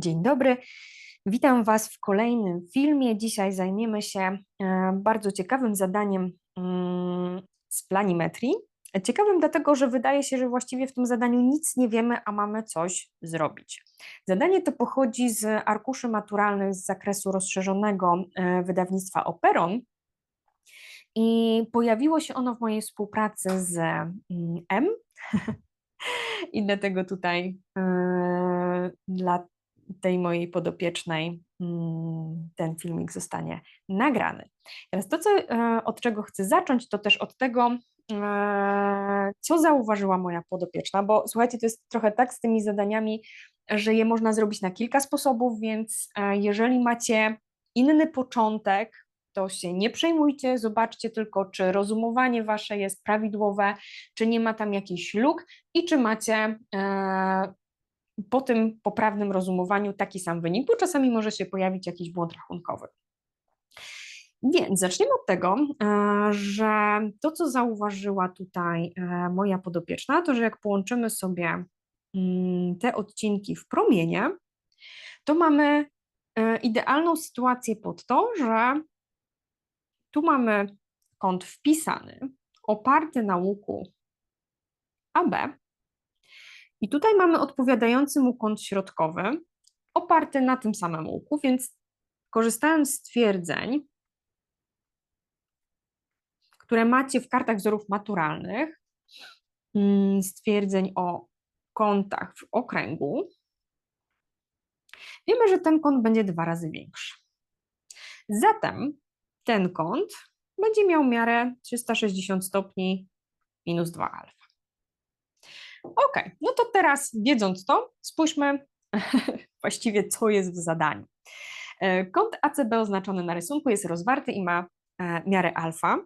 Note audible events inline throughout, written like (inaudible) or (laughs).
Dzień dobry, witam Was w kolejnym filmie. Dzisiaj zajmiemy się e, bardzo ciekawym zadaniem mm, z planimetrii. Ciekawym dlatego, że wydaje się, że właściwie w tym zadaniu nic nie wiemy, a mamy coś zrobić. Zadanie to pochodzi z arkuszy maturalnych z zakresu rozszerzonego e, wydawnictwa Operon i pojawiło się ono w mojej współpracy z mm, M. (laughs) I dlatego tutaj yy, dla tej mojej podopiecznej mm, ten filmik zostanie nagrany. Teraz to, co, e, od czego chcę zacząć, to też od tego, e, co zauważyła moja podopieczna, bo słuchajcie, to jest trochę tak z tymi zadaniami, że je można zrobić na kilka sposobów, więc e, jeżeli macie inny początek, to się nie przejmujcie, zobaczcie tylko, czy rozumowanie wasze jest prawidłowe, czy nie ma tam jakichś luk i czy macie po tym poprawnym rozumowaniu taki sam wynik, bo czasami może się pojawić jakiś błąd rachunkowy. Więc zaczniemy od tego, e, że to, co zauważyła tutaj e, moja podopieczna, to że jak połączymy sobie mm, te odcinki w promienie, to mamy e, idealną sytuację pod to, że tu mamy kąt wpisany, oparty na łuku AB, i tutaj mamy odpowiadający mu kąt środkowy, oparty na tym samym łuku, więc korzystając z twierdzeń, które macie w kartach wzorów maturalnych, mm, stwierdzeń o kątach w okręgu, wiemy, że ten kąt będzie dwa razy większy. Zatem ten kąt będzie miał miarę 360 stopni minus 2 alfa. Ok, no to teraz wiedząc to, spójrzmy (laughs) właściwie, co jest w zadaniu. E, kąt ACB oznaczony na rysunku jest rozwarty i ma e, miarę alfa,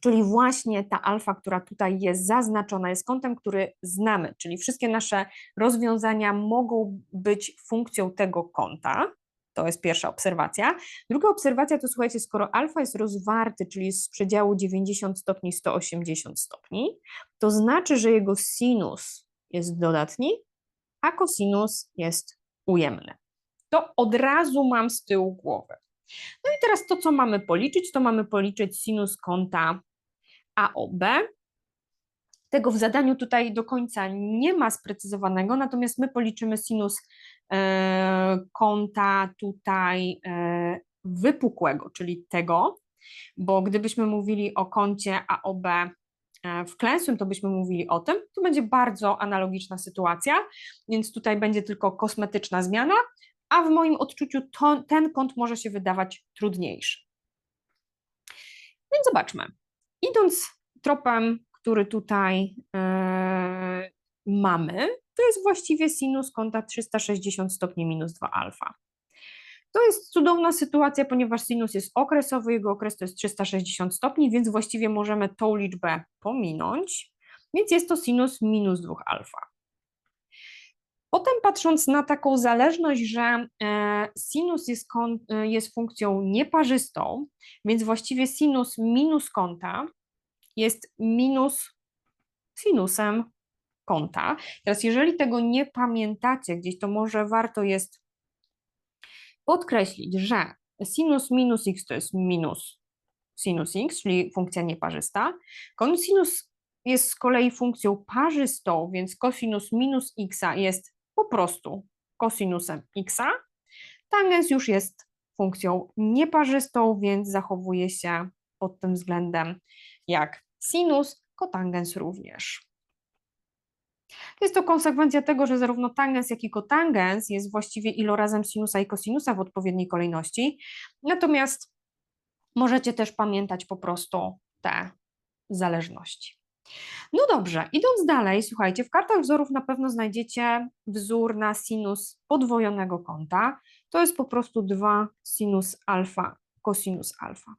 czyli właśnie ta alfa, która tutaj jest zaznaczona, jest kątem, który znamy, czyli wszystkie nasze rozwiązania mogą być funkcją tego kąta. To jest pierwsza obserwacja. Druga obserwacja to słuchajcie, skoro alfa jest rozwarty, czyli z przedziału 90 stopni 180 stopni, to znaczy, że jego sinus jest dodatni, a kosinus jest ujemny. To od razu mam z tyłu głowy. No i teraz to, co mamy policzyć, to mamy policzyć sinus kąta AOB. Tego w zadaniu tutaj do końca nie ma sprecyzowanego, natomiast my policzymy sinus E, kąta tutaj e, wypukłego, czyli tego, bo gdybyśmy mówili o kącie AOB e, wklęsłym, to byśmy mówili o tym. To będzie bardzo analogiczna sytuacja, więc tutaj będzie tylko kosmetyczna zmiana, a w moim odczuciu to, ten kąt może się wydawać trudniejszy. Więc zobaczmy. Idąc tropem, który tutaj yy, mamy, to jest właściwie sinus kąta 360 stopni minus 2 alfa. To jest cudowna sytuacja, ponieważ sinus jest okresowy, jego okres to jest 360 stopni, więc właściwie możemy tą liczbę pominąć, więc jest to sinus minus 2 alfa. Potem patrząc na taką zależność, że e, sinus jest, e, jest funkcją nieparzystą, więc właściwie sinus minus kąta jest minus sinusem kąta. Teraz, jeżeli tego nie pamiętacie gdzieś, to może warto jest podkreślić, że sinus minus x to jest minus sinus x, czyli funkcja nieparzysta. Kosinus jest z kolei funkcją parzystą, więc kosinus minus x jest po prostu kosinusem x. Tangens już jest funkcją nieparzystą, więc zachowuje się pod tym względem jak sinus, kotangens również. Jest to konsekwencja tego, że zarówno tangens, jak i kotangens jest właściwie ilorazem sinusa i kosinusa w odpowiedniej kolejności. Natomiast możecie też pamiętać po prostu te zależności. No dobrze, idąc dalej, słuchajcie, w kartach wzorów na pewno znajdziecie wzór na sinus podwojonego kąta. To jest po prostu 2 sinus alfa, kosinus alfa.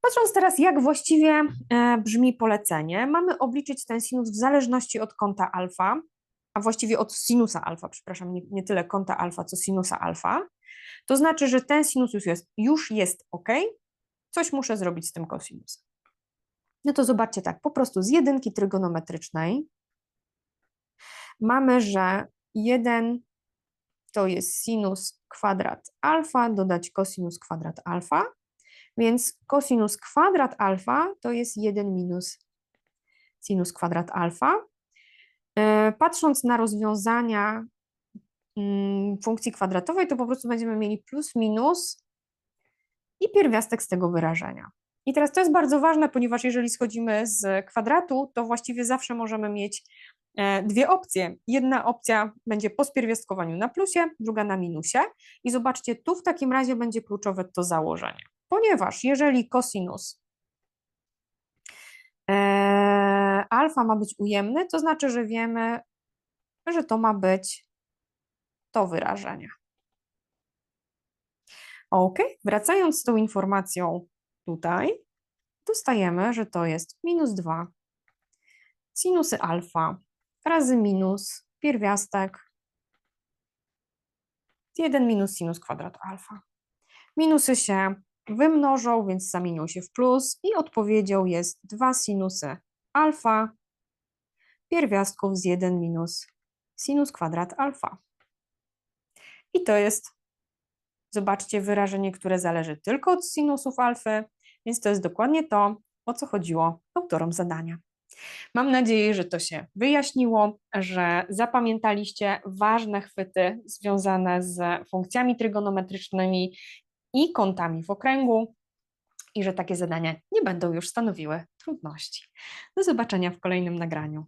Patrząc teraz, jak właściwie e, brzmi polecenie, mamy obliczyć ten sinus w zależności od kąta alfa, a właściwie od sinusa alfa, przepraszam, nie, nie tyle kąta alfa, co sinusa alfa. To znaczy, że ten sinus już jest, już jest ok, coś muszę zrobić z tym kosinusem. No to zobaczcie tak, po prostu z jedynki trygonometrycznej mamy, że 1 to jest sinus kwadrat alfa, dodać kosinus kwadrat alfa, więc kosinus kwadrat alfa to jest 1 minus sinus kwadrat alfa. E, Patrząc na rozwiązania mm, funkcji kwadratowej, to po prostu będziemy mieli plus minus i pierwiastek z tego wyrażenia. I teraz to jest bardzo ważne, ponieważ jeżeli schodzimy z kwadratu, to właściwie zawsze możemy mieć e, dwie opcje. Jedna opcja będzie po spierwiastkowaniu na plusie, druga na minusie. I zobaczcie, tu w takim razie będzie kluczowe to założenie, ponieważ jeżeli kosinus e, alfa ma być ujemny, to znaczy, że wiemy, że to ma być to wyrażenie. Ok, wracając z tą informacją tutaj, dostajemy, że to jest minus 2 sinusy alfa razy minus pierwiastek 1 minus sinus kwadrat alfa. Minusy się wymnożą, więc zamienią się w plus i odpowiedzią jest 2 sinusy alfa pierwiastków z 1 minus sinus kwadrat alfa. I to jest, zobaczcie, wyrażenie, które zależy tylko od sinusów alfy, więc to jest dokładnie to, o co chodziło autorom zadania. Mam nadzieję, że to się wyjaśniło, że zapamiętaliście ważne chwyty związane z funkcjami trygonometrycznymi i kątami w okręgu i że takie zadania nie będą już stanowiły trudności. Do zobaczenia w kolejnym nagraniu.